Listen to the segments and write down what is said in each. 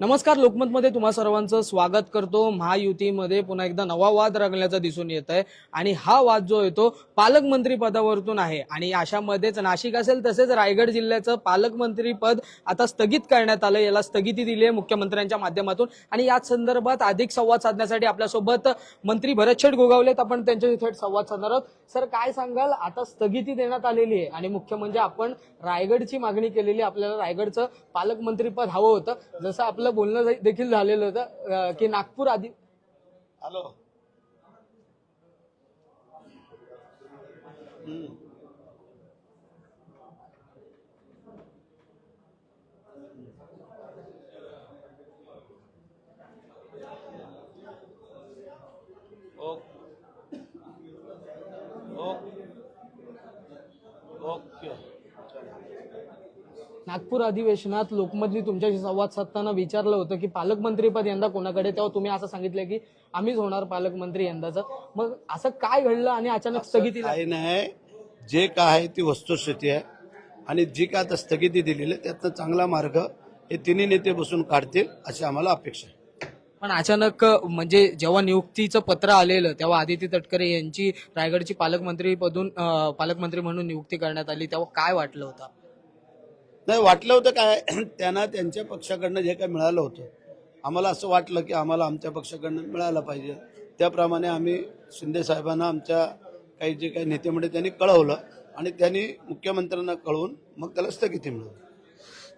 नमस्कार लोकमतमध्ये तुम्हा सर्वांचं स्वागत करतो. महायुतीमध्ये पुन्हा एकदा नवा वाद रंगल्याचा दिसून येत आहे आणि हा वाद जो येतो पालकमंत्री पदावरतून आहे. आणि अशामध्येच नाशिक असेल तसेच रायगड जिल्ह्याचं पालकमंत्री पद आता स्थगित करण्यात आलं याला स्थगिती दिली आहे मुख्यमंत्र्यांच्या माध्यमातून. आणि याच संदर्भात अधिक संवाद साधण्यासाठी आपल्यासोबत मंत्री भरतशेठ गोगावलेत. आपण त्यांच्याशी थेट संवाद साधणार आहोत. सर काय सांगाल? आता स्थगिती देण्यात आलेली आहे. आणि मुख्य म्हणजे आपण रायगडची मागणी केलेली आपल्याला रायगडचं पालकमंत्रीपद हवं होतं. जसं आपलं बोलणं जा- देखील झालेलं होतं की नागपूर आधी हॅलो. नागपूर अधिवेशनात लोकमतनी तुमच्याशी संवाद साधताना विचारलं होतं की पालकमंत्रीपद यंदा कोणाकडे तेव्हा तुम्ही असं सांगितलं की आम्हीच होणार पालकमंत्री यंदाचं. मग असं काय घडलं आणि अचानक स्थगिती काही नाही. जे काय आहे ती वस्तुस्थिती आहे. आणि जी काय आता स्थगिती दिलेली आहे त्यातनं चांगला मार्ग हे तिन्ही नेते बसून काढतील अशी आम्हाला अपेक्षा आहे. पण अचानक म्हणजे जेव्हा नियुक्तीचं पत्र आलेलं तेव्हा आदिती तटकरे यांची रायगडची पालकमंत्री पदून पालकमंत्री म्हणून नियुक्ती करण्यात आली तेव्हा काय वाटलं होतं? नाही वाटलं होतं काय? त्यांना त्यांच्या पक्षाकडनं जे काय मिळालं होतं आम्हाला असं वाटलं की आम्हाला आमच्या पक्षाकडनं मिळालं पाहिजे. त्याप्रमाणे आम्ही शिंदे साहेबांना आमच्या काही जे काही नेते मंडळी त्यांनी कळवलं आणि त्यांनी मुख्यमंत्र्यांना कळवून मग त्याला स्थगिती मिळवली.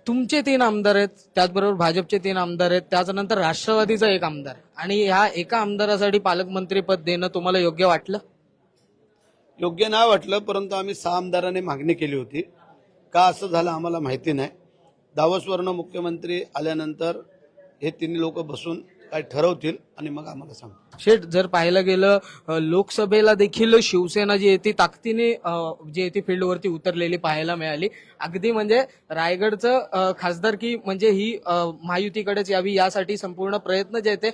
तुमचे तीन आमदार आहेत त्याचबरोबर भाजपचे तीन आमदार आहेत त्याच्यानंतर राष्ट्रवादीचा एक आमदार. आणि ह्या एका आमदारासाठी पालकमंत्री पद देणं तुम्हाला योग्य वाटलं? योग्य नाही वाटलं परंतु आम्ही सहा आमदारांनी मागणी केली होती. का असं झालं आम्हाला माहिती नाही. दावसवर्ण मुख्यमंत्री आल्यानंतर हे तिन्ही लोक बसून काय ठरवतील आणि मग आम्हाला सांगतील. शेठ जर पाहायला गेलं लोकसभेला देखील शिवसेना जी आहे ती ताकदीने जी आहे ती फील्डवरती उतरलेली पाहायला मिळाली. अगदी म्हणजे रायगडचं खासदार की म्हणजे ही महायुतीकडेच यावी यासाठी संपूर्ण प्रयत्न जे ते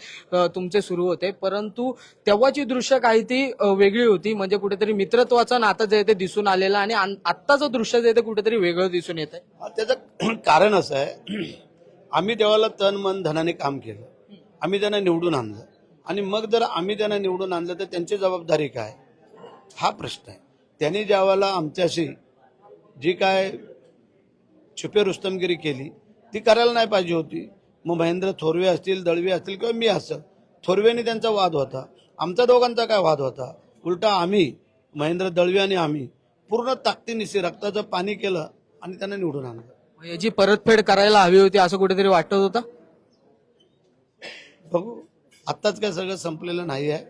तुमचे सुरू होते. परंतु तेव्हाची दृश्य काही ती वेगळी होती. म्हणजे कुठेतरी मित्रत्वाचं नातं जे ते दिसून आलेलं आणि आत्ताचं दृश्य जे ते कुठेतरी वेगळं दिसून येत आहे त्याचं कारण असं आहे आम्ही देवाला तन मन धनाने काम केलं. आम्ही त्यांना निवडून आणलं. आणि मग जर आम्ही त्यांना निवडून आणलं तर त्यांची जबाबदारी काय? हा प्रश्न आहे. त्यांनी ज्यावेळेला आमच्याशी जी काय छुपे रुस्तमगिरी केली ती करायला नाही पाहिजे होती. मग महेंद्र थोरवे असतील दळवे असतील किंवा मी असं थोरवेने त्यांचा वाद होता. आमचा दोघांचा काय वाद होता? उलटा आम्ही महेंद्र दळवे आणि आम्ही पूर्ण ताकदीनिशी रक्ताचं पाणी केलं आणि त्यांना निवडून आणलं. याची परतफेड करायला हवी होती असं कुठेतरी वाटत होतं? बघू. आत्ताच काय सगळं संपलेलं नाही आहे.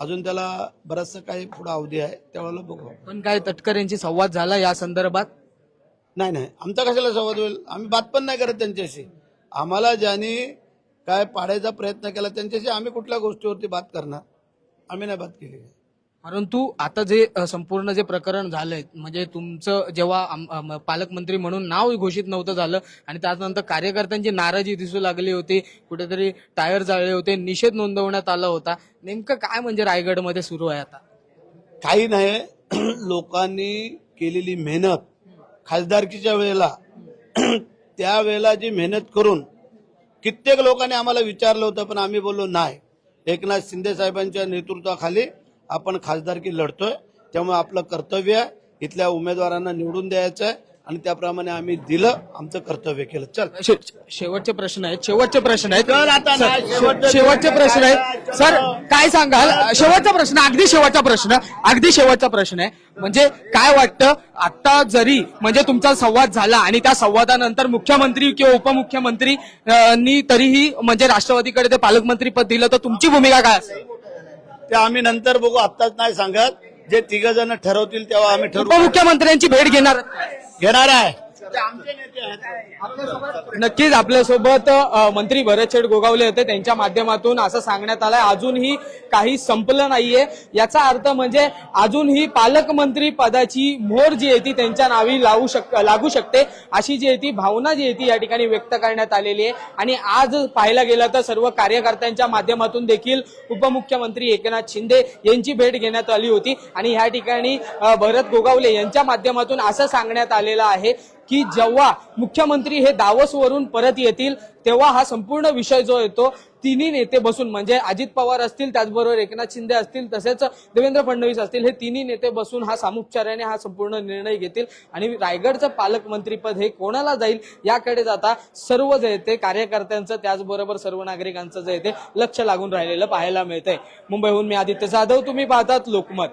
अजून त्याला बराचसा काही पुढे अवधी आहे त्यावेळेला बघू पण काय तटकर यांची संवाद झाला या संदर्भात? नाही नाही. आमचा कशाला संवाद होईल? आम्ही बात पण नाही करत त्यांच्याशी. आम्हाला ज्यांनी काय पाडायचा प्रयत्न केला त्यांच्याशी आम्ही कुठल्या गोष्टीवरती बात करणार? आम्ही नाही बात केली परंतु आता जे संपूर्ण जे प्रकरण झालंय म्हणजे तुमचं जेव्हा आम- पालकमंत्री म्हणून नाव घोषित नव्हतं झालं आणि त्यानंतर कार्यकर्त्यांची नाराजी दिसू लागली होती कुठेतरी टायर जाळले होते निषेध नोंदवण्यात आला होता. नेमकं काय म्हणजे रायगडमध्ये सुरू आहे आता? काही नाही. लोकांनी केलेली मेहनत खासदारकीच्या वेळेला त्यावेळेला जी मेहनत करून कित्येक लोकांनी आम्हाला विचारलं होतं पण आम्ही बोललो नाही. एकनाथ शिंदे साहेबांच्या नेतृत्वाखाली आपण खासदारकी लढतोय. त्यामुळे आपलं कर्तव्य आहे. इथल्या उमेदवारांना निवडून द्यायचं आहे. आणि त्याप्रमाणे आम्ही दिलं आमचं कर्तव्य केलं. चल. शेवटचे प्रश्न आहेत. शेवटचे प्रश्न आहेत. शेवटचे- प्रश्न आहेत. सर काय सांगाल? शेवटचा प्रश्न अगदी शेवटचा प्रश्न अगदी शेवटचा प्रश्न आहे. म्हणजे काय वाटतं? आता जरी म्हणजे तुमचा संवाद झाला आणि त्या संवादानंतर मुख्यमंत्री किंवा उपमुख्यमंत्री नी तरीही म्हणजे राष्ट्रवादीकडे ते पालकमंत्री पद दिलं तर तुमची भूमिका काय असेल? ते आम्ही नंतर बघू आत्ताच नाही सांगत. जे तिघ जण ठरवतील तेव्हा आम्ही ठरवू. उपमुख्यमंत्र्यांची भेट घेणार. घेणार आहे. नक्कीच आपल्यासोबत मंत्री मंत्री भरतशेठ गोगावले होते. त्यांच्या माध्यमातून असं सांगण्यात आलंय अजूनही काही संपलं नाहीये. याचा अर्थ म्हणजे अजूनही पालकमंत्री पदाची मोर जी आहे ती त्यांच्या नावी लावू शक लागू शकते. अशी जी आहे ती भावना जी आहे ती या ठिकाणी व्यक्त करण्यात आलेली आहे. आणि आज पाहायला गेलं तर सर्व कार्यकर्त्यांच्या माध्यमातून देखील उपमुख्यमंत्री एकनाथ शिंदे यांची भेट घेण्यात आली होती. आणि ह्या ठिकाणी भरत गोगावले यांच्या माध्यमातून असं सांगण्यात आलेलं आहे. की जेव्हा मुख्यमंत्री हे दावसवरून परत येतील तेव्हा हा संपूर्ण विषय जो येतो तिन्ही नेते बसून म्हणजे अजित पवार असतील त्याचबरोबर एकनाथ शिंदे असतील तसेच देवेंद्र फडणवीस असतील हे तिन्ही नेते बसून हा सामुपचाराने हा संपूर्ण निर्णय घेतील. आणि रायगडचं पालकमंत्रीपद हे कोणाला जाईल याकडे जाता सर्व जे येते कार्यकर्त्यांचं त्याचबरोबर सर्व नागरिकांचं जे येते लक्ष लागून राहिलेलं पाहायला मिळतंय. मुंबईहून मी आदित्य जाधव तुम्ही पाहतात लोकमत.